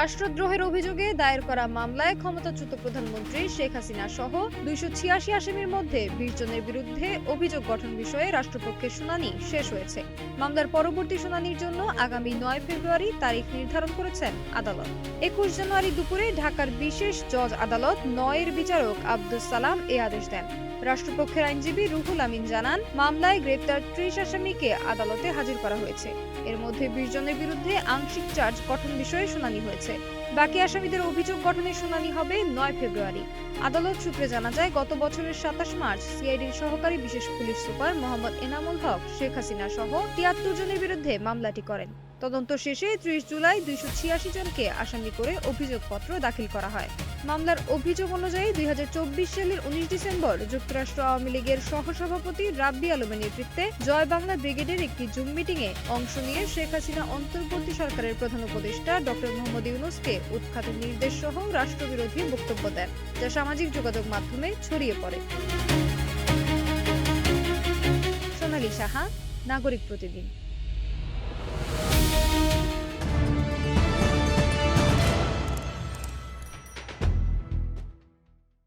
রাষ্ট্রদ্রোহের অভিযোগে দায়ের করা মামলায় ক্ষমতাচ্যুত প্রধানমন্ত্রী শেখ হাসিনা সহ দুইশো ছিয়াশি আসামির মধ্যে বিশ জনের বিরুদ্ধে অভিযোগ গঠন বিষয়ে রাষ্ট্রপক্ষের শুনানি শেষ হয়েছে। মামলার পরবর্তী শুনানির জন্য আগামী নয় ফেব্রুয়ারি তারিখ নির্ধারণ করেছেন আদালত। একুশ জানুয়ারি দুপুরে ঢাকার বিশেষ জজ আদালত নয়ের বিচারক আব্দুস সালাম এ আদেশ দেন। রাষ্ট্রপক্ষের আইনজীবী রুহুল আমিন জানান, মামলায় গ্রেপ্তার ত্রিশ আসামিকে আদালতে হাজির করা হয়েছে। এর মধ্যে বিশ জনের বিরুদ্ধে আংশিক চার্জ গঠন বিষয়ে শুনানি হয়েছে। বাকি আসামিদের অভিযোগ গঠনের শুনানি হবে নয় ফেব্রুয়ারি। আদালত সূত্রে জানা যায়, গত বছরের সাতাশ মার্চ সিআইডির সহকারী বিশেষ পুলিশ সুপার মোহাম্মদ এনামুল হক, শেখ হাসিনা সহ তিয়াত্তর জনের বিরুদ্ধে মামলাটি করেন। তদন্ত শেষে ত্রিশ জুলাই দুইশো ছিয়াশি জনকে আসামি করে অভিযোগপত্র দাখিল করা হয়। মামলার অভিযোগ অনুযায়ী দুই হাজার চব্বিশ সালের উনিশ ডিসেম্বর যুক্তরাষ্ট্র আওয়ামী লীগের সহসভাপতি রাব্বি আলমের নেতৃত্বে জয় বাংলা ব্রিগেডের একটি জুম মিটিং এ অংশ নিয়ে শেখ হাসিনা অন্তর্বর্তী সরকারের প্রধান উপদেষ্টা ডক্টর মোহাম্মদ ইউনুসকে উৎখাত নির্দেশ সহ রাষ্ট্রবিরোধী বক্তব্য দেন, যা সামাজিক যোগাযোগ মাধ্যমে ছড়িয়ে পড়ে। সোনালী সাহা, নাগরিক প্রতিদিন।